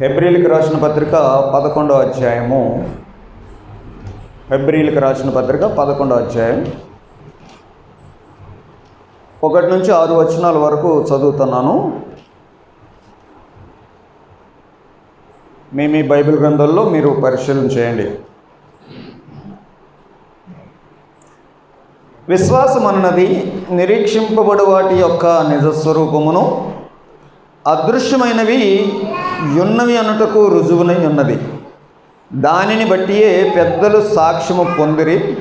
హెబ్రిల్కి రాసిన పత్రిక పదకొండో అధ్యాయము. హెబ్రిల్కి రాసిన పత్రిక పదకొండో అధ్యాయం. ఒకటి నుంచి ఆరు వచనాల వరకు చదువుతున్నాను. మీ మీ బైబిల్ గ్రంథాల్లో మీరు పరిశీలన చేయండి. విశ్వాసం అన్నది నిరీక్షింపబడు వాటి యొక్క నిజస్వరూపమును అదృశ్యమైనవి యున్నవి అనుటకు రుజువునై ఉన్నది. దానిని బట్టియే పెద్దలు సాక్ష్యము పొందిరి.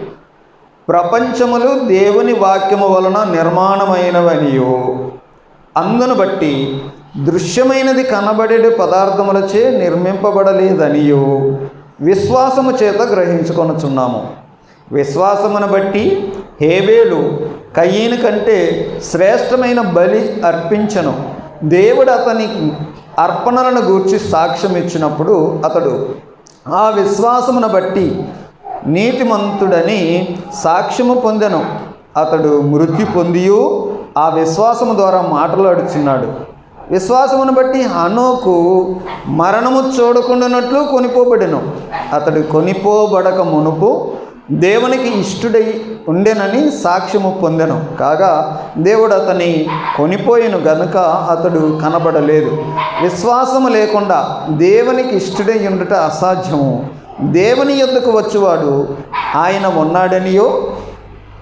ప్రపంచములు దేవుని వాక్యము వలన నిర్మాణమైనవనియు. అందును బట్టి దృశ్యమైనది కనబడే పదార్థములచే నిర్మింపబడలేదనియు. విశ్వాసము చేత గ్రహించుకొనుచున్నాము. విశ్వాసమును బట్టి హేబేలు కయ్యను కంటే శ్రేష్టమైన బలి అర్పించను. దేవుడు అతని అర్పణలను గూర్చి సాక్ష్యం ఇచ్చినప్పుడు అతడు ఆ విశ్వాసమును బట్టి నీతిమంతుడని సాక్ష్యము పొందెను. అతడు మృతి పొందియు ఆ విశ్వాసము ద్వారా మాట్లాడుచున్నాడు విశ్వాసమును బట్టి హనోకు మరణము చూడకుండానట్లు కొనిపోబడెను. అతడు కొనిపోబడక మునుపు దేవునికి ఇష్టుడై ఉండెనని సాక్ష్యము పొందెను. కాగా దేవుడు అతని కొనిపోయిను గనుక అతడు కనబడలేదు. విశ్వాసము లేకుండా దేవునికి ఇష్టుడై ఉండుట అసాధ్యము. దేవుని ఎందుకు వచ్చువాడు? ఆయన ఉన్నాడనియో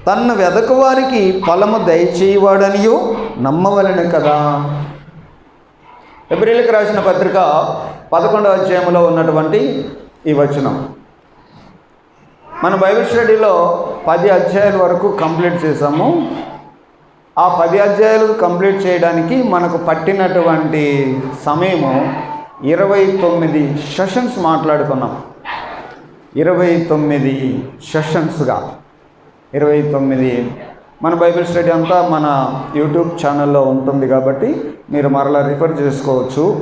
తన్ను వెదకువారికి ఫలము దయచేయవాడనియో నమ్మవలను కదా. ఏప్రిల్కి రాసిన పత్రిక పదకొండవ అధ్యాయంలో ఉన్నటువంటి ఈ వచనం. మన బైబిల్ స్టడీలో పది అధ్యాయాల వరకు కంప్లీట్ చేసాము ఆ పది అధ్యాయాలు కంప్లీట్ చేయడానికి మనకు పట్టినటువంటి సమయము ఇరవై తొమ్మిది సెషన్స్ మాట్లాడుకున్నాం. ఇరవై తొమ్మిది సెషన్స్గా. ఇరవై తొమ్మిది. మన బైబిల్ స్టడీ అంతా మన యూట్యూబ్ ఛానల్లో ఉంటుంది కాబట్టి మీరు మరలా రిఫర్ చేసుకోవచ్చు.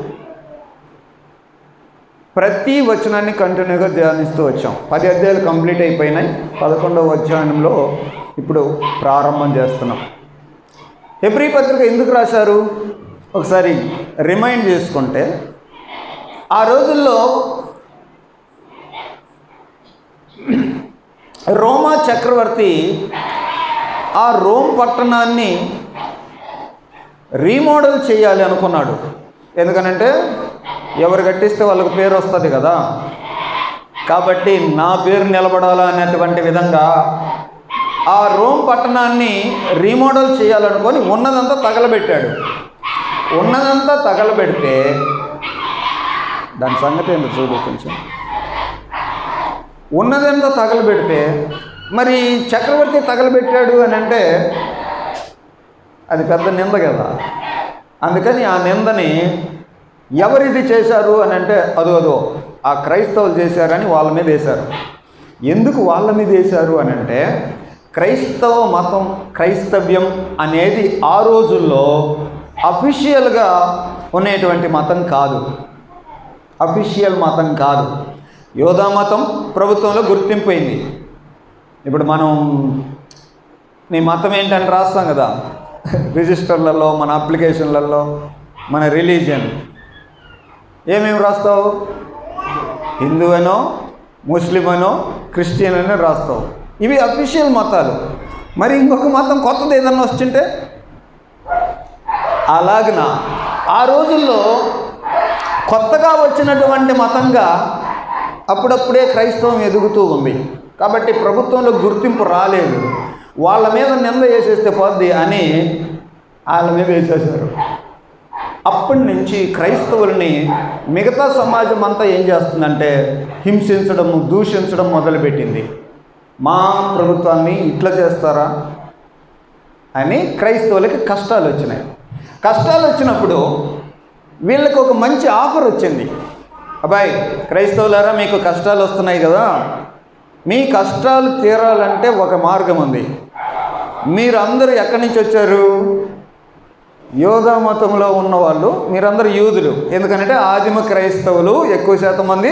ప్రతి వచనాన్ని కంటిన్యూగా ధ్యానిస్తూ వచ్చాం. పది అధ్యాయాలు కంప్లీట్ అయిపోయినాయి. పదకొండవ అధ్యాయంలో ఇప్పుడు ప్రారంభం చేస్తున్నాం. ఎబ్రి పత్రిక ఎందుకు రాశారు? ఒకసారి రిమైండ్ చేసుకుంటే ఆ రోజుల్లో రోమా చక్రవర్తి ఆ రోమ్ పట్టణాన్ని రీమోడల్ చేయాలి అనుకున్నాడు. ఎందుకనంటే ఎవరు కట్టిస్తే వాళ్ళకి పేరు వస్తుంది కదా. కాబట్టి నా పేరు నిలబడాలా అనేటువంటి విధంగా ఆ రోమ్ పట్టణాన్ని రీమోడల్ చేయాలనుకొని ఉన్నదంతా తగలబెట్టాడు. ఉన్నదంతా తగలబెడితే దాని సంగతి ఏంటో చూడు కొంచెం. ఉన్నదంతా తగలబెడితే మరి చక్రవర్తి తగలబెట్టాడు అని అంటే అది పెద్ద నింద కదా. అందుకని ఆ నిందని ఎవరిది చేశారు అని అంటే అదో అదో ఆ క్రైస్తవులు చేశారని వాళ్ళ మీద వేశారు. ఎందుకు వాళ్ళ మీద వేశారు అని అంటే క్రైస్తవ మతం క్రైస్తవ్యం అనేది ఆ రోజుల్లో అఫీషియల్గా ఉండేటువంటి మతం కాదు. అఫీషియల్ మతం కాదు. యోధా మతం ప్రభుత్వంలో గుర్తింపైంది. ఇప్పుడు మనం నీ మతం ఏంటని రాస్తాం కదా. రిజిస్టర్లలో మన అప్లికేషన్లలో మన రిలీజియన్. ఏమేమి రాస్తావు? హిందూ అనో ముస్లిం అనో క్రిస్టియన్ అనో రాస్తావు. ఇవి అఫీషియల్ మతాలు. మరి ఇంకొక మతం కొత్తది ఏదన్నా వస్తుంటే? అలాగన ఆ రోజుల్లో కొత్తగా వచ్చినటువంటి మతంగా అప్పుడప్పుడే క్రైస్తవం ఎదుగుతూ ఉంది. కాబట్టి ప్రభుత్వంలో గుర్తింపు రాలేదు. వాళ్ళ మీద నింద వేసేస్తే పోద్ది అని వాళ్ళ మీద వేసేసారు అప్పటి నుంచి క్రైస్తవుల్ని మిగతా సమాజం అంతా ఏం చేస్తుందంటే హింసించడం దూషించడం మొదలుపెట్టింది. మా ప్రభుత్వాన్ని ఇట్లా చేస్తారా? అని క్రైస్తవులకి కష్టాలు వచ్చినాయి కష్టాలు వచ్చినప్పుడు వీళ్ళకి ఒక మంచి ఆఫర్ వచ్చింది. అబ్బాయి క్రైస్తవులారా మీకు కష్టాలు వస్తున్నాయి కదా? మీ కష్టాలు తీరాలంటే ఒక మార్గం ఉంది మీరందరూ ఎక్కడి నుంచి వచ్చారు యోధా మతంలో ఉన్నవాళ్ళు మీరందరూ యూదులు. ఎందుకంటే ఆదిమ క్రైస్తవులు ఎక్కువ శాతం మంది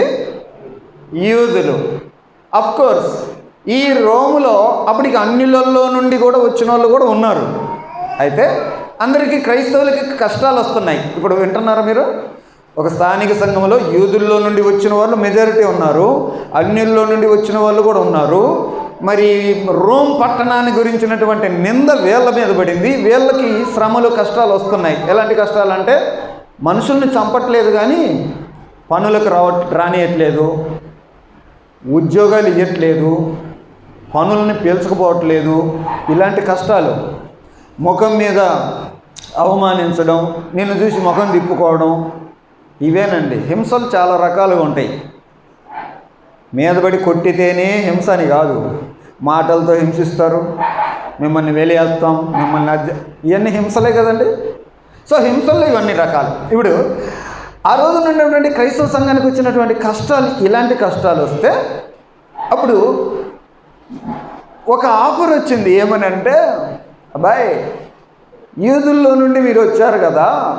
యూదులు. కోర్స్ ఈ రోములో అప్పటికి అన్యులలో నుండి కూడా వచ్చిన వాళ్ళు కూడా ఉన్నారు. అయితే అందరికీ క్రైస్తవులకి కష్టాలు వస్తున్నాయి. ఇప్పుడు వింటున్నారా మీరు? ఒక స్థానిక సంఘంలో యూదుల్లో నుండి వచ్చిన వాళ్ళు మెజారిటీ ఉన్నారు. అన్యుల్లో నుండి వచ్చిన వాళ్ళు కూడా ఉన్నారు. మరి రోమ్ పట్టణాన్ని గురించినటువంటి నింద వీళ్ళ మీద పడింది. వీళ్ళకి శ్రమలు కష్టాలు వస్తున్నాయి. ఎలాంటి కష్టాలు అంటే మనుషుల్ని చంపట్లేదు కానీ పనులకు రావ రానియట్లేదు. ఉద్యోగాలు ఇవ్వట్లేదు పనుల్ని పీల్చకపోవట్లేదు. ఇలాంటి కష్టాలు. ముఖం మీద అవమానించడం నిన్ను చూసి ముఖం తిప్పుకోవడం ఇవేనండి. హింసలు చాలా రకాలుగా ఉంటాయి. మీదపడి కొట్టితేనే హింస అని కాదు. మాటలతో హింసిస్తారు. మిమ్మల్ని వెలియేస్తాం. మిమ్మల్ని అర్జ ఇవన్నీ హింసలే కదండి. సో హింసల్లో ఇవన్నీ రకాలు. ఇప్పుడు ఆ రోజు ఉన్నటువంటి క్రైస్తవ సంఘానికి వచ్చినటువంటి కష్టాలు ఇలాంటి కష్టాలు వస్తే అప్పుడు ఒక ఆఫర్ వచ్చింది. ఏమని అంటే అబ్బాయి యూదుల్లో నుండి మీరు వచ్చారు కదా.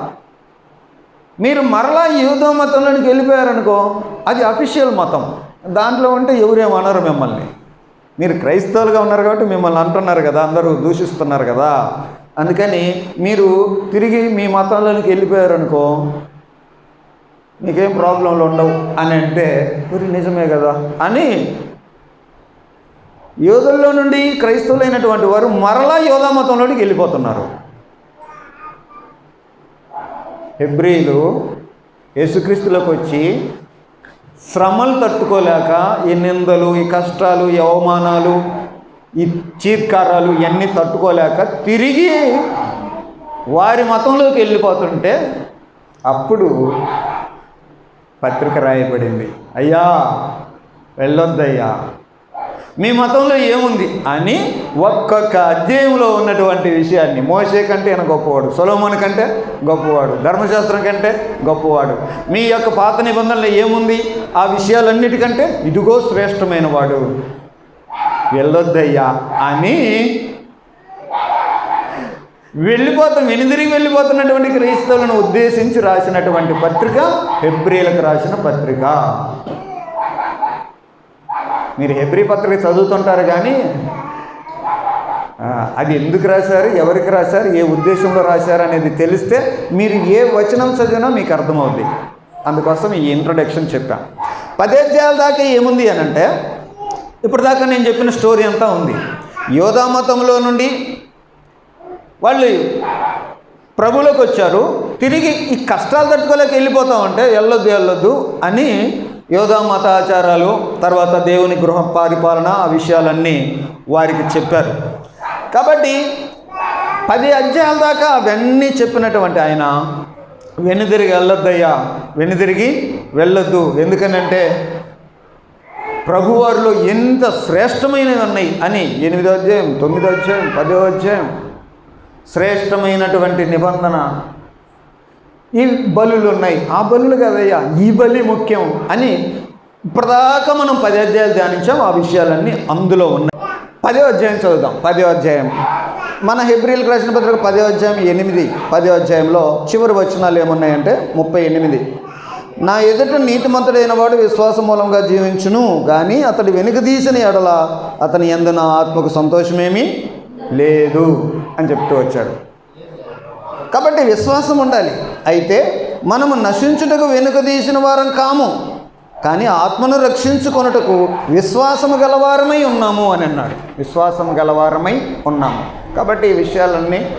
మీరు మరలా యూదో మతంలోనికి వెళ్ళిపోయారనుకో అది అఫీషియల్ మతం. దాంట్లో ఉంటే ఎవరేమనరు మిమ్మల్ని. మీరు క్రైస్తవులుగా ఉన్నారు కాబట్టి మిమ్మల్ని అంటున్నారు కదా అందరూ దూషిస్తున్నారు కదా. అందుకని మీరు తిరిగి మీ మతంలోనికి వెళ్ళిపోయారనుకో మీకేం ప్రాబ్లంలు ఉండవు అని అంటే మరి నిజమే కదా అని యోధుల్లో నుండి క్రైస్తవులైనటువంటి వారు మరలా యోధా మతంలోనికి వెళ్ళిపోతున్నారు. హెబ్రిలు యేసుక్రీస్తులోకి వచ్చి శ్రమలు తట్టుకోలేక ఈ నిందలు ఈ కష్టాలు ఈ అవమానాలు ఈ చీత్కారాలు ఇవన్నీ తట్టుకోలేక తిరిగి వారి మతంలోకి వెళ్ళిపోతుంటే అప్పుడు పత్రిక రాయబడింది. అయ్యా వెళ్ళొద్దయ్యా. మీ మతంలో ఏముంది? అని ఒక్కొక్క అధ్యాయంలో ఉన్నటువంటి విషయాన్ని. మోసే కంటే ఆయన గొప్పవాడు. సొలోమోన్ కంటే గొప్పవాడు. ధర్మశాస్త్రం కంటే గొప్పవాడు. మీ యొక్క పాత నిబంధనలో ఏముంది? ఆ విషయాలన్నిటికంటే ఇదిగో శ్రేష్టమైన వాడు. వెళ్ళొద్దయ్యా అని వెళ్ళిపోతాం. వెనుదిరిగి వెళ్ళిపోతున్నటువంటి క్రైస్తవులను ఉద్దేశించి రాసినటువంటి పత్రిక హెబ్రిలకు రాసిన పత్రిక. మీరు హెబ్రి పత్రిక చదువుతుంటారు కానీ అది ఎందుకు రాశారు ఎవరికి రాశారు ఏ ఉద్దేశంలో రాశారు అనేది తెలిస్తే మీరు ఏ వచనం చదివినా మీకు అర్థమవుద్ది. అందుకోసం ఈ ఇంట్రొడక్షన్ చెప్పాను పదేధ్యాయాల దాకా ఏముంది అని అంటే ఇప్పుడు దాకా నేను చెప్పిన స్టోరీ అంతా ఉంది. యోధా మతంలో నుండి వాళ్ళు ప్రభులోకి వచ్చారు తిరిగి ఈ కష్టాలు తట్టుకోలేక వెళ్ళిపోతామంటే వెళ్ళొద్దు వెళ్ళొద్దు అని యోగా మతాచారాలు తర్వాత దేవుని గృహ పరిపాలన ఆ విషయాలన్నీ వారికి చెప్పారు. కాబట్టి పది అధ్యాయాల దాకా అవన్నీ చెప్పినటువంటి ఆయన వెనుదిరిగి వెళ్ళొద్దయ్యా వెనుదిరిగి వెళ్ళొద్దు. ఎందుకనంటే ప్రభువారిలో ఎంత శ్రేష్టమైనవి ఉన్నాయి అని ఎనిమిదో అధ్యాయం తొమ్మిదో అధ్యాయం పదో అధ్యాయం. శ్రేష్టమైనటువంటి నిబంధన ఈ బలులు ఉన్నాయి. ఆ బలులు కదయ్యా? ఈ బలి ముఖ్యం అని ఇప్పటిదాకా మనం పది అధ్యాయాలు ధ్యానించాం. ఆ విషయాలన్నీ అందులో ఉన్నాయి. పదో అధ్యాయం చదువుదాం. పదో అధ్యాయం. మన హెబ్రిల్ రాసిన పత్రిక పదో అధ్యాయం ఎనిమిది. పదో అధ్యాయంలో చివరి వచనాలు ఏమున్నాయంటే ముప్పై ఎనిమిది. నా ఎదుట నీతిమంతుడైన వాడు విశ్వాస మూలంగా జీవించును కానీ అతడు వెనుకదీసిన ఎడల అతని ఎందు నా ఆత్మకు సంతోషమేమీ లేదు అని చెప్తూ వచ్చాడు. కాబట్టి విశ్వాసం ఉండాలి. అయితే మనము నశించుటకు వెనుక తీసిన వారం కాము. కానీ ఆత్మను రక్షించుకొనుటకు విశ్వాసము గలవారమై ఉన్నాము అని అన్నాడు. విశ్వాసం గలవారమై ఉన్నాము. కాబట్టి ఈ విషయాలన్నీ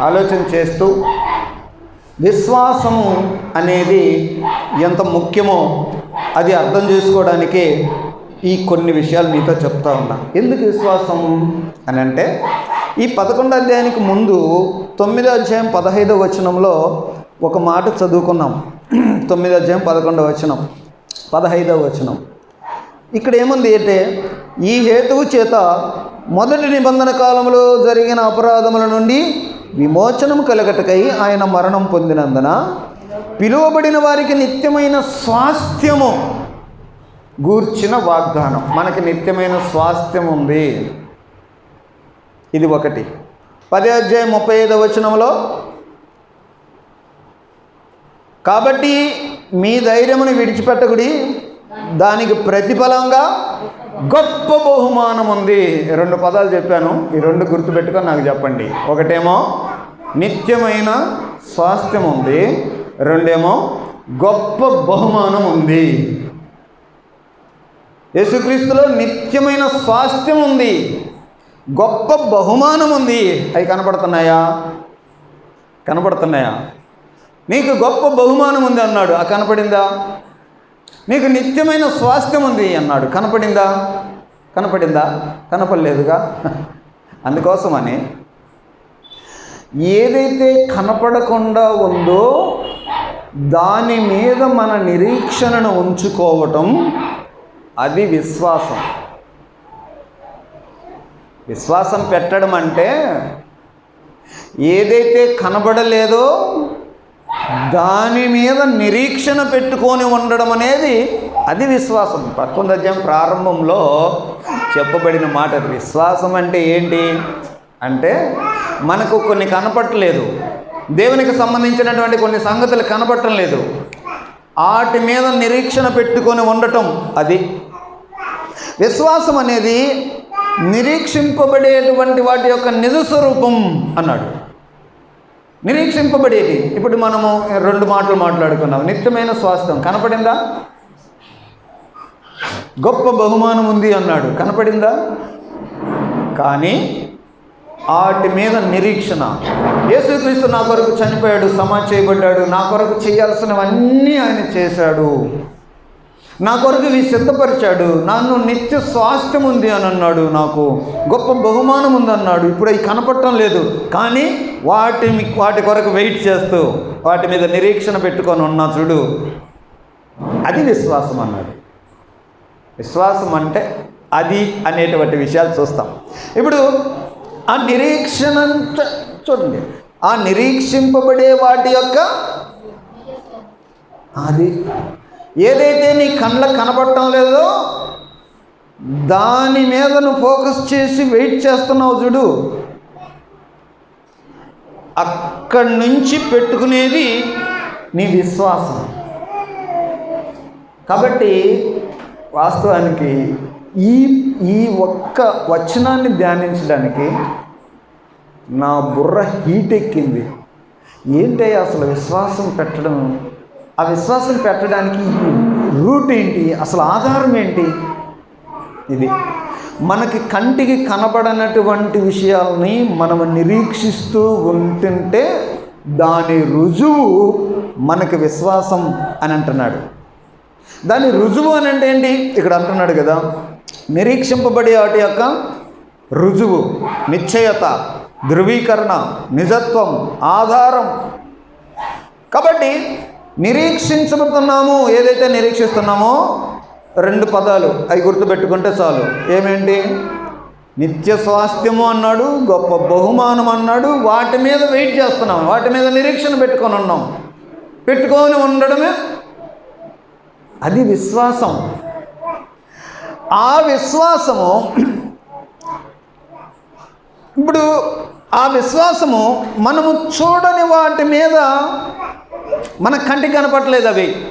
ఆలోచన చేస్తూ విశ్వాసము అనేది ఎంత ముఖ్యమో అది అర్థం చేసుకోవడానికి ఈ కొన్ని విషయాలు మీతో చెప్తా ఉన్నా. ఎందుకు విశ్వాసం అని అంటే ఈ పదకొండు అధ్యాయానికి ముందు తొమ్మిదో అధ్యాయం పదహైదో వచనంలో ఒక మాట చదువుకున్నాం. తొమ్మిదో అధ్యాయం పదకొండవ వచనం. పదహైదవ వచనం. ఇక్కడ ఏముంది అంటే ఈ హేతువు చేత మొదటి నిబంధన కాలంలో జరిగిన అపరాధముల నుండి విమోచనం కలగటకై ఆయన మరణం పొందినందున పిలువబడిన వారికి నిత్యమైన స్వాస్థ్యము గూర్చిన వాగ్దానం. మనకి నిత్యమైన స్వాస్థ్యం ఉంది. ఇది ఒకటి. పదే అధ్యాయం ముప్పై ఐదవ వచనంలో కాబట్టి మీ ధైర్యమును విడిచిపెట్టకుడి దానికి ప్రతిఫలంగా గొప్ప బహుమానం ఉంది. రెండు పదాలు చెప్పాను. ఈ రెండు గుర్తుపెట్టుకొని నాకు చెప్పండి. ఒకటేమో నిత్యమైన స్వాస్థ్యం ఉంది. రెండేమో గొప్ప బహుమానం ఉంది. యేసుక్రీస్తులో నిత్యమైన స్వాస్థ్యం ఉంది. గొప్ప బహుమానం ఉంది అవి కనపడుతున్నాయా? కనపడుతున్నాయా? నీకు గొప్ప బహుమానం ఉంది అన్నాడు. ఆ కనపడిందా? నీకు నిత్యమైన స్వాస్థ్యం ఉంది అన్నాడు. కనపడిందా? కనపడిందా? కనపడలేదుగా? అందుకోసమని ఏదైతే కనపడకుండా ఉందో దాని మీద మన నిరీక్షణను ఉంచుకోవటం అది విశ్వాసం. విశ్వాసం పెట్టడం అంటే ఏదైతే కనబడలేదో దాని మీద నిరీక్షణ పెట్టుకొని ఉండడం అనేది అది విశ్వాసం. పదకొండు అధ్యాయం ప్రారంభంలో చెప్పబడిన మాట విశ్వాసం అంటే ఏంటి? అంటే మనకు కొన్ని కనపట్టలేదు దేవునికి సంబంధించినటువంటి కొన్ని సంగతులు కనపడటం లేదు. వాటి మీద నిరీక్షణ పెట్టుకొని ఉండటం అది. విశ్వాసం అనేది నిరీక్షింపబడేటువంటి వాటి యొక్క నిజ స్వరూపం అన్నాడు. నిరీక్షింపబడేది. ఇప్పుడు మనము రెండు మాటలు మాట్లాడుకున్నాం. నిత్యమైన స్వాస్థ్యం. కనపడిందా? గొప్ప బహుమానం ఉంది అన్నాడు. కనపడిందా? కానీ వాటి మీద నిరీక్షణ. యేసుక్రీస్తు నా కొరకు చనిపోయాడు సమాజ్ చేయబడ్డాడు నా కొరకు చేయాల్సినవన్నీ ఆయన చేశాడు. నా కొరకు ఇవి సిద్ధపరిచాడు. నన్ను నిత్య స్వాస్థ్యం ఉంది అని అన్నాడు నాకు. గొప్ప బహుమానం ఉంది అన్నాడు. ఇప్పుడు అవి కనపడటం లేదు. కానీ వాటి వాటి కొరకు వెయిట్ చేస్తూ వాటి మీద నిరీక్షణ పెట్టుకొని ఉన్నా చూడు. అది విశ్వాసం అన్నాడు. విశ్వాసం అంటే అది అనేటువంటి విషయాలు చూస్తాం. ఇప్పుడు ఆ నిరీక్షణ అంత- చూడండి. ఆ నిరీక్షింపబడే వాటి యొక్క అది ఏదైతే నీ కళ్ళకు కనపడటం లేదో దాని మీద నువ్వు ఫోకస్ చేసి వెయిట్ చేస్తున్నావు చూడు. అక్కడి నుంచి పెట్టుకునేది నీ విశ్వాసం. కాబట్టి వాస్తవానికి ఈ ఈ ఒక్క వచనాన్ని ధ్యానించడానికి నా బుర్ర హీట్ ఎక్కింది. ఏంటి అసలు విశ్వాసం పెట్టడం? ఆ విశ్వాసం పెట్టడానికి రూట్ ఏంటి? అసలు ఆధారం ఏంటి? ఇది. మనకి కంటికి కనబడనటువంటి విషయాల్ని మనం నిరీక్షిస్తూ ఉంటుంటే దాని రుజువు మనకి విశ్వాసం అని అంటున్నాడు. దాని రుజువు అని అంటే ఏంటి? ఇక్కడ అంటున్నాడు కదా నిరీక్షింపబడే వాటి యొక్క రుజువు నిశ్చయత ధృవీకరణ నిజత్వం ఆధారం. కాబట్టి నిరీక్షించబడుతున్నాము. ఏదైతే నిరీక్షిస్తున్నామో రెండు పదాలు అవి గుర్తుపెట్టుకుంటే చాలు. ఏమేంటి? నిత్య స్వాస్థ్యము అన్నాడు గొప్ప బహుమానం అన్నాడు వాటి మీద వెయిట్ చేస్తున్నాం. వాటి మీద నిరీక్షణ పెట్టుకొని ఉన్నాం. పెట్టుకొని ఉండడమే అది విశ్వాసం. ఆ విశ్వాసము ఇప్పుడు ఆ విశ్వాసము మనము చూడని వాటి మీద మన కంటికి కనపట్టలేదు అవి.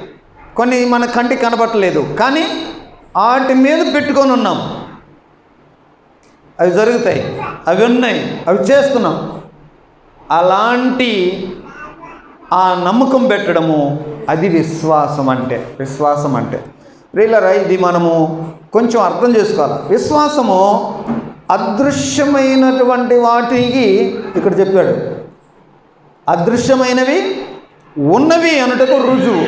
కొన్ని మన కంటికి కనపట్టలేదు కానీ వాటి మీద పెట్టుకొని ఉన్నాం. అవి జరుగుతాయి. అవి ఉన్నాయి. అవి చేస్తున్నాం. అలాంటి ఆ నమ్మకం పెట్టడము అది విశ్వాసం అంటే విశ్వాసం అంటే. రీలరా ఇది మనము కొంచెం అర్థం చేసుకోవాలి? విశ్వాసము అదృశ్యమైనటువంటి వాటికి ఇక్కడ చెప్పాడు అదృశ్యమైనవి ఉన్నవి అనుటకు రుజువు.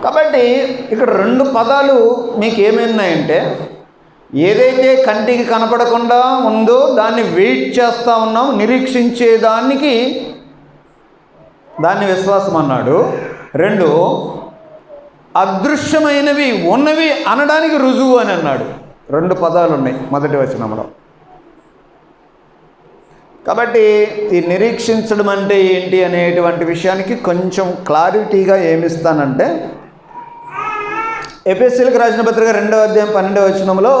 కాబట్టి ఇక్కడ రెండు పదాలు మీకు ఏమైనాయంటే ఏదైతే కంటికి కనపడకుండా ఉందో దాన్ని వెయిట్ చేస్తూ ఉన్నాం నిరీక్షించే దానికి దాన్ని విశ్వాసం అన్నాడు. రెండు అదృశ్యమైనవి ఉన్నవి అనడానికి రుజువు అని అన్నాడు. రెండు పదాలు ఉన్నాయి మొదటి వచనంలో. కాబట్టి ఈ నిరీక్షించడం అంటే ఏంటి అనేటువంటి విషయానికి కొంచెం క్లారిటీగా ఏమిస్తానంటే ఎపిఎస్సీలకు రాసిన పత్రిక రెండవ అధ్యాయం పన్నెండవ వచనంలో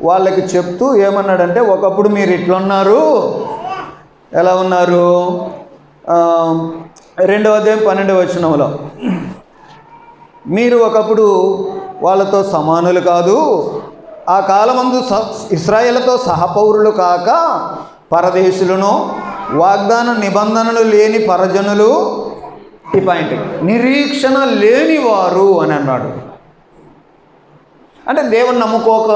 వాళ్ళకి చెప్తూ ఏమన్నాడంటే ఒకప్పుడు మీరు ఇట్లున్నారు. ఎలా ఉన్నారు? రెండవ అధ్యాయం పన్నెండవ వచనంలో మీరు ఒకప్పుడు వాళ్ళతో సమానులు కాదు. ఆ కాలమందు స ఇస్రాయేళ్ళతో సహపౌరులు కాక పరదేశులను వాగ్దాన నిబంధనలు లేని పరజనులు ఈ పాయింట్. నిరీక్షణ లేనివారు అని అన్నాడు. అంటే దేవుని నమ్ముకోక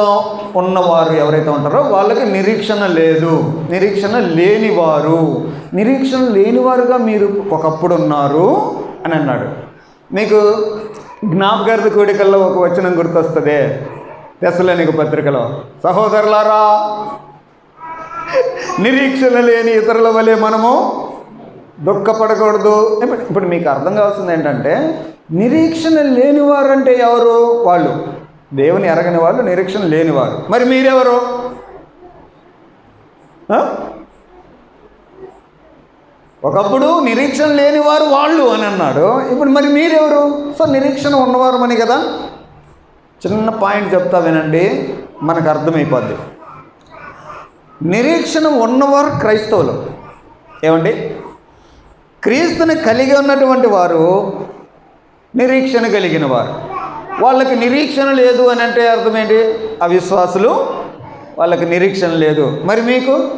ఉన్నవారు ఎవరైతే ఉంటారో వాళ్ళకి నిరీక్షణ లేదు. నిరీక్షణ లేనివారు. నిరీక్షణ లేనివారుగా మీరు ఒకప్పుడు ఉన్నారు అని అన్నాడు. మీకు జ్ఞాపకార్థ కోడికల్లో ఒక వచనం గుర్తొస్తుంది. తెసలేనిక పత్రికలో సహోదరులారా నిరీక్షణ లేని ఇతరుల వలె మనము దుఃఖపడకూడదు. ఇప్పుడు మీకు అర్థం కావాల్సింది ఏంటంటే నిరీక్షణ లేనివారు అంటే ఎవరు? వాళ్ళు. దేవుని ఎరగని వాళ్ళు నిరీక్షణ లేనివారు మరి మీరెవరు? ఒకప్పుడు నిరీక్షణ లేనివారు వాళ్ళు అని అన్నాడు. ఇప్పుడు మరి మీరెవరు? సో నిరీక్షణ ఉన్నవారు అని కదా. చిన్న పాయింట్ చెప్తా వినండి. మనకు అర్థమైపోద్ది. నిరీక్షణ ఉన్నవారు క్రైస్తవులు. ఏమండి? క్రీస్తుని కలిగి ఉన్నటువంటి వారు నిరీక్షణ కలిగిన వారు. వాళ్ళకి నిరీక్షణ లేదు అని అంటే అర్థం ఏంటి? అవిశ్వాసులు వాళ్ళకి నిరీక్షణ లేదు. మరి మీకు?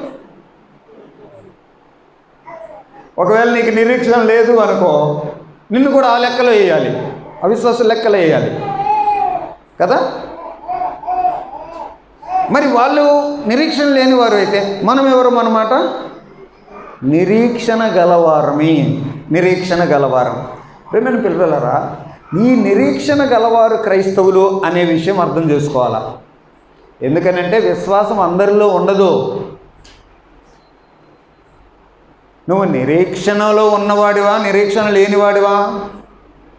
ఒకవేళ నీకు నిరీక్షణ లేదు అనుకో నిన్ను కూడా ఆ లెక్కలో వేయాలి. అవిశ్వాస లెక్కలో వేయాలి. కదా? మరి వాళ్ళు నిరీక్షణ లేని వారు అయితే మనం ఎవరు అన్నమాట నిరీక్షణ గలవారమే. నిరీక్షణ గలవారం. ప్రేమైన పిల్లలరా ఈ నిరీక్షణ గలవారు క్రైస్తవులు అనే విషయం అర్థం చేసుకోవాలా? ఎందుకనంటే విశ్వాసం అందరిలో ఉండదు. నువ్వు నిరీక్షణలో ఉన్నవాడివా నిరీక్షణ లేనివాడివా?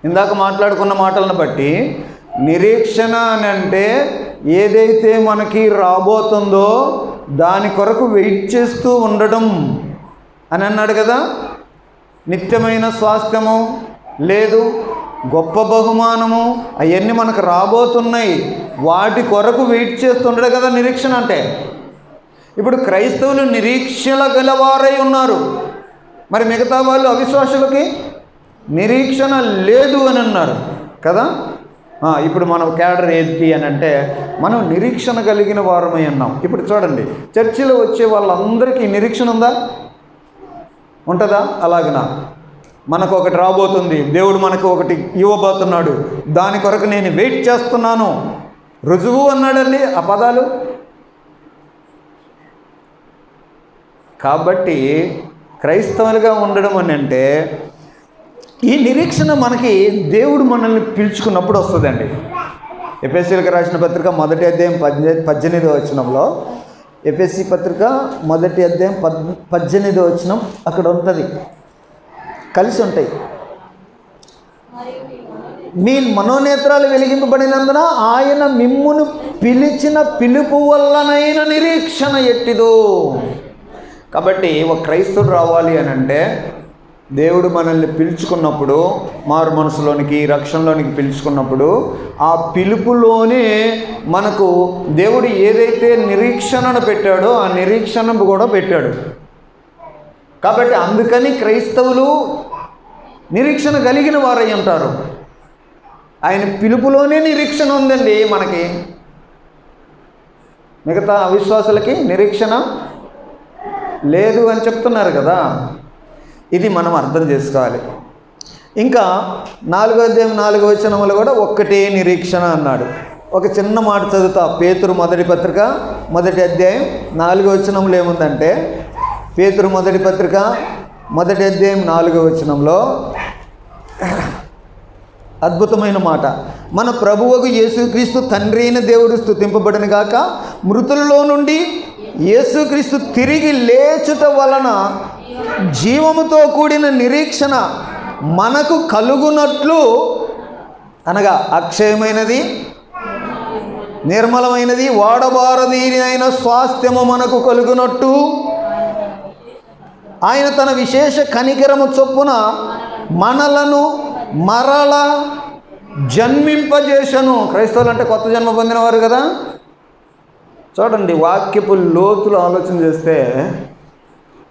ఇందాక మాట్లాడుకున్న మాటలను బట్టి నిరీక్షణ అని అంటే ఏదైతే మనకి రాబోతుందో దాని కొరకు వెయిట్ చేస్తూ ఉండడం అని అన్నాడు కదా. నిత్యమైన స్వాస్థ్యము లేదు గొప్ప బహుమానము అవన్నీ మనకు రాబోతున్నాయి. వాటి కొరకు వెయిట్ చేస్తుండడు కదా నిరీక్షణ అంటే. ఇప్పుడు క్రైస్తవులు నిరీక్షల గలవారై ఉన్నారు. మరి మిగతా వాళ్ళు అవిశ్వాసులకి నిరీక్షణ లేదు అని అన్నారు కదా. ఇప్పుడు మనం క్యాడర్ ఏంటి అని అంటే మనం నిరీక్షణ కలిగిన వారమై ఉన్నాం. ఇప్పుడు చూడండి చర్చిలో వచ్చే వాళ్ళందరికీ నిరీక్షణ ఉందా? ఉంటుందా? అలాగనా? మనకు ఒకటి రాబోతుంది దేవుడు మనకు ఒకటి ఇవ్వబోతున్నాడు. దాని కొరకు నేను వెయిట్ చేస్తున్నాను. రుజువు అన్నాడండి ఆ పదాలు. కాబట్టి క్రైస్తవులుగా ఉండడం అని అంటే ఈ నిరీక్షణ మనకి దేవుడు మనల్ని పిలుచుకున్నప్పుడు వస్తుందండి. ఎపిఎస్సీలకు రాసిన పత్రిక మొదటి అధ్యాయం పద్దె పద్దెనిమిదో వచనంలో ఎఫ్ఎస్సి పత్రిక మొదటి అధ్యాయం పద్ పద్దెనిమిదో వచనం అక్కడ ఉంటుంది. కలిసి ఉంటాయి. మీ మనోనేత్రాలు వెలిగింపబడినందున ఆయన మిమ్మును పిలిచిన పిలుపు వల్లనైన నిరీక్షణ ఎట్టిదో. కాబట్టి ఒక క్రైస్తవుడు రావాలి అని అంటే దేవుడు మనల్ని పిలుచుకున్నప్పుడు మారు మనసులోనికి రక్షణలోనికి పిలుచుకున్నప్పుడు ఆ పిలుపులోనే మనకు దేవుడు ఏదైతే నిరీక్షణను పెట్టాడో ఆ నిరీక్షణ కూడా పెట్టాడు. కాబట్టి అందుకని క్రైస్తవులు నిరీక్షణ కలిగిన వారై ఉంటారు. ఆయన పిలుపులోనే నిరీక్షణ ఉందండి మనకి. మిగతా అవిశ్వాసులకి నిరీక్షణ లేదు అని చెప్తున్నారు కదా. ఇది మనం అర్థం చేసుకోవాలి. ఇంకా నాలుగో అధ్యాయం నాలుగో వచనములు కూడా ఒక్కటే నిరీక్షణ అన్నాడు. ఒక చిన్న మాట చదువుతా. పేతురు మొదటి పత్రిక మొదటి అధ్యాయం నాలుగో వచనంలో ఏముందంటే పేతురు మొదటి పత్రిక మొదటి అధ్యాయం నాలుగో వచనంలో అద్భుతమైన మాట. మన ప్రభువుకు యేసుక్రీస్తు తండ్రి అయిన దేవుడు స్థుతింపబడిన గాక మృతుల్లో నుండి యేసుక్రీస్తు తిరిగి లేచుట వలన జీవముతో కూడిన నిరీక్షణ మనకు కలుగునట్లు అనగా అక్షయమైనది నిర్మలమైనది వాడబారది అయిన స్వాస్థ్యము మనకు కలుగునట్టు. ఆయన తన విశేష కనికరము చొప్పున మనలను మరల జన్మింపజేసను క్రైస్తవులు అంటే కొత్త జన్మ పొందినవారు కదా. చూడండి వాక్యపు లోతులు ఆలోచన చేస్తే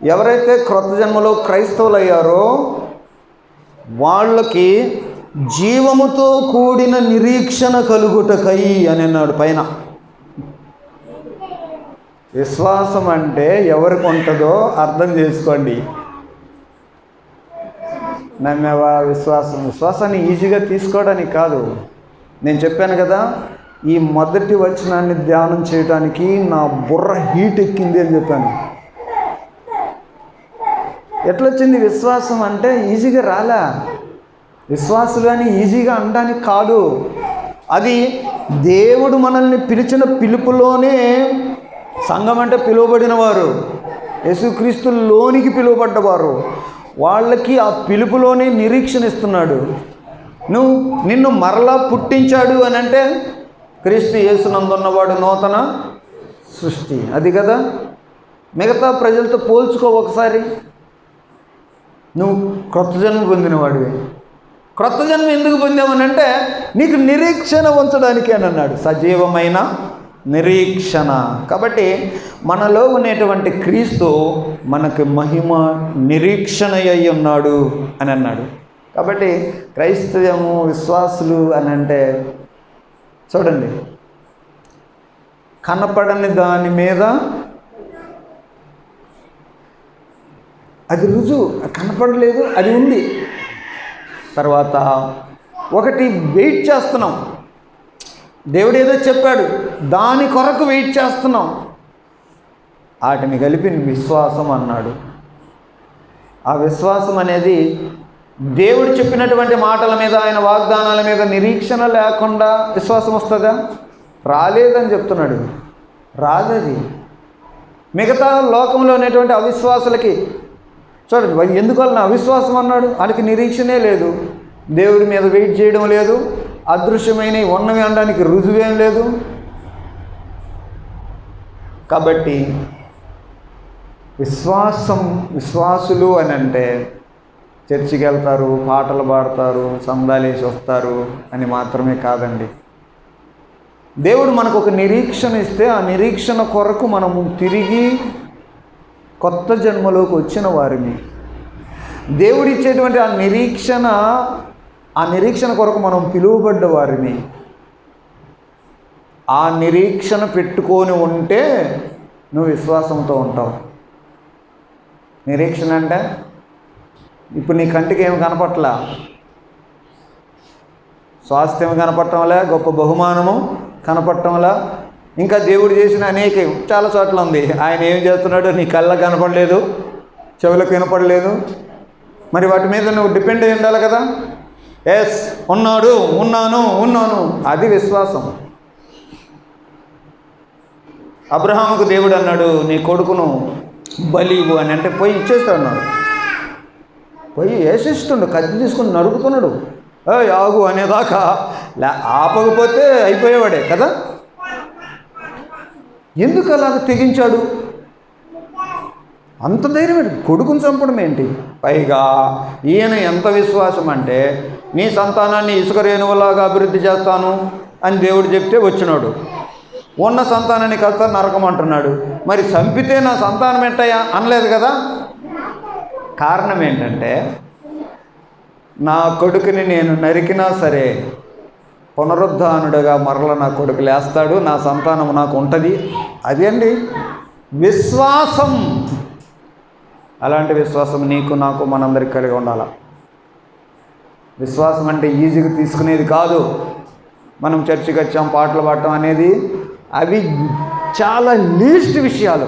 ఎవరైతే క్రొత్త జన్మలో క్రైస్తవులు అయ్యారో వాళ్ళకి జీవముతో కూడిన నిరీక్షణ కలుగుటకై అని అన్నాడు పైన. విశ్వాసం అంటే ఎవరికి ఉంటుందో అర్థం చేసుకోండి. నమ్మేవా విశ్వాసం? విశ్వాసాన్ని ఈజీగా తీసుకోవడానికి కాదు. నేను చెప్పాను కదా ఈ మొదటి వచనాన్ని ధ్యానం చేయడానికి నా బుర్ర హీట్ ఎక్కింది అని చెప్పాను. ఎట్లొచ్చింది విశ్వాసం అంటే ఈజీగా రాలా? విశ్వాసులు అని ఈజీగా అనడానికి కాదు. అది దేవుడు మనల్ని పిలిచిన పిలుపులోనే సంఘం అంటే పిలువబడిన వారు యేసుక్రీస్తు లోనికి పిలువబడ్డవారు. వాళ్ళకి ఆ పిలుపులోనే నిరీక్షణ ఇస్తున్నాడు. నువ్వు నిన్ను మరలా పుట్టించాడు అని అంటే క్రీస్తు యేసునందున్నవాడు నూతన సృష్టి. అది కదా? మిగతా ప్రజలతో పోల్చుకో ఒకసారి. నువ్వు క్రొత్త జన్మ పొందినవాడివి. క్రొత్త జన్మ ఎందుకు పొందామనంటే నీకు నిరీక్షణ ఉంచడానికి అని అన్నాడు. సజీవమైన నిరీక్షణ. కాబట్టి మనలో ఉండేటువంటి క్రీస్తు మనకి మహిమ నిరీక్షణ అయి ఉన్నాడు అని అన్నాడు. కాబట్టి క్రైస్తవము విశ్వాసులు అని అంటే చూడండి. కనపడని దాని మీద అది రుజువు కనపడలేదు అది ఉంది. తర్వాత ఒకటి వెయిట్ చేస్తున్నాం. దేవుడు ఏదో చెప్పాడు దాని కొరకు వెయిట్ చేస్తున్నాం. వాటిని కలిపి విశ్వాసం అన్నాడు. ఆ విశ్వాసం అనేది దేవుడు చెప్పినటువంటి మాటల మీద ఆయన వాగ్దానాల మీద నిరీక్షణ లేకుండా విశ్వాసం వస్తుందా? రాలేదని చెప్తున్నాడు. రాదది. మిగతా లోకంలో ఉన్నటువంటి అవిశ్వాసులకి చూడండి వాడు అవిశ్వాసం అన్నాడు. వాళ్ళకి నిరీక్షణే లేదు. దేవుడి మీద వెయిట్ చేయడం లేదు. అదృశ్యమైన ఉన్నవి అనడానికి రుజువేం లేదు. కాబట్టి విశ్వాసం విశ్వాసులు అని అంటే చర్చికి వెళ్తారు పాటలు పాడతారు సందాలేసి వస్తారు అని మాత్రమే కాదండి. దేవుడు మనకు ఒక నిరీక్షణ ఇస్తే ఆ నిరీక్షణ కొరకు మనము తిరిగి కొత్త జన్మలోకి వచ్చిన వారిని. దేవుడిచ్చేటువంటి ఆ నిరీక్షణ ఆ నిరీక్షణ కొరకు మనం పిలువబడ్డ వారిని. ఆ నిరీక్షణ పెట్టుకొని ఉంటే నువ్వు విశ్వాసంతో ఉంటావు. నిరీక్షణ అంటే? ఇప్పుడు నీ కంటికి ఏమి కనపట్లా? స్వాస్థ్యం కనపడటంలా గొప్ప బహుమానము కనపడటంలా ఇంకా దేవుడు చేసిన అనేక చాలా చోట్ల ఉంది. ఆయన ఏం చేస్తున్నాడో నీ కళ్ళకు కనపడలేదు చెవులకు వినపడలేదు. మరి వాటి మీద నువ్వు డిపెండ్ అయి ఉండాలి కదా? ఎస్ ఉన్నాడు ఉన్నాను ఉన్నాను. అది విశ్వాసం. అబ్రహాముకు దేవుడు అన్నాడు నీ కొడుకును బలివు అని. అంటే పోయి ఇచ్చేస్తాడు అన్నాడు. పోయి వేసిస్తుండు కత్తి తీసుకుని నరుకుతున్నాడు. ఏ ఆగు అనేదాకా. ఆపకపోతే అయిపోయేవాడే కదా? ఎందుకు అలాగ తెగించాడు? అంత ధైర్యం ఏంటి? కొడుకుని చంపడం ఏంటి? పైగా ఈయన ఎంత విశ్వాసం అంటే నీ సంతానాన్ని ఇసుక రేణువులాగా అభివృద్ధి చేస్తాను అని దేవుడు చెప్తే వచ్చినాడు. ఉన్న సంతానాన్ని కాస్త నరకం అంటున్నాడు. మరి చంపితే నా సంతానం ఏంటయ్యా? అనలేదు కదా? కారణం ఏంటంటే నా కొడుకుని నేను నరికినా సరే పునరుద్ధానుడుగా మరల నా కొడుకు లేస్తాడు నా సంతానం నాకు ఉంటుంది. అది అండి విశ్వాసం. అలాంటి విశ్వాసం నీకు నాకు మనందరికి కలిగి ఉండాల? విశ్వాసం అంటే ఈజీగా తీసుకునేది కాదు. మనం చర్చికి వచ్చాం పాటలు పాడటం అనేది అవి చాలా లీస్ట్ విషయాలు.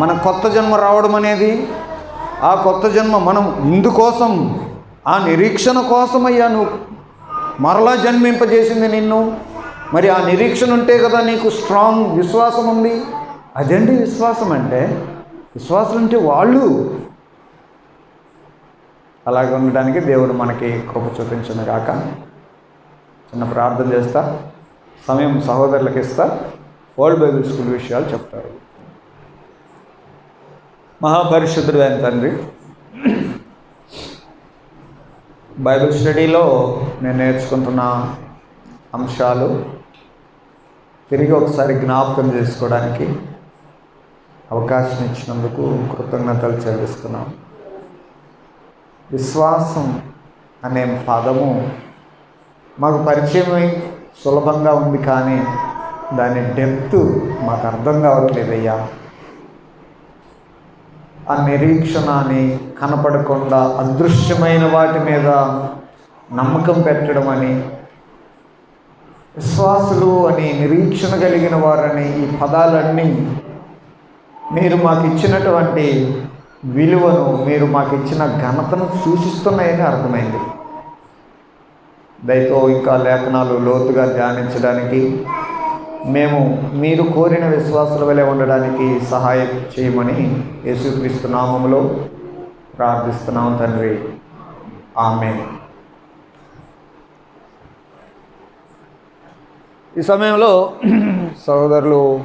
మన కొత్త జన్మ రావడం అనేది ఆ కొత్త జన్మ మనం ఇందుకోసం ఆ నిరీక్షణ కోసమయ్యా నువ్వు. మరలా జన్మింపజేసింది నిన్ను. మరి ఆ నిరీక్షణ ఉంటే కదా నీకు స్ట్రాంగ్ విశ్వాసం ఉంది. అదండి విశ్వాసం అంటే విశ్వాసం అంటే వాళ్ళు. అలాగే ఉండడానికి దేవుడు మనకి కృప చూపించిన కాక చిన్న ప్రార్థన చేస్తా. సమయం సహోదరులకు ఇస్తా. వరల్డ్ బైబిల్ స్కూల్ విషయాలు చెప్తారు. మహాపరిశుద్ధుడు అయిన తండ్రి బైబిల్ స్టడీలో నేను నేర్చుకుంటున్న అంశాలు తిరిగి ఒకసారి జ్ఞాపకం చేసుకోవడానికి అవకాశం ఇచ్చినందుకు కృతజ్ఞతలు చెల్లిస్తున్నాం విశ్వాసం అనే పదము మాకు పరిచయమై సులభంగా ఉంది కానీ దాని డెప్త్ మాకు అర్థం కావట్లేదయ్యా. ఆ నిరీక్షణాన్ని కనపడకుండా అదృశ్యమైన వాటి మీద నమ్మకం పెట్టడం అని విశ్వాసులు అని నిరీక్షణ కలిగిన వారని ఈ పదాలన్నీ మీరు మాకు ఇచ్చినటువంటి విలువను మీరు మాకు ఇచ్చిన ఘనతను సూచిస్తున్నాయని అర్థమైంది. దయతో ఇంకా లేఖనాలు లోతుగా ధ్యానించడానికి మేము మీరు కోరిన విశ్వాసుల వలె ఉండడానికి సహాయం చేయమని యేసుక్రీస్తు నామంలో ప్రార్థిస్తున్నాం తండ్రి. ఆమె ఈ సమయంలో సోదరులు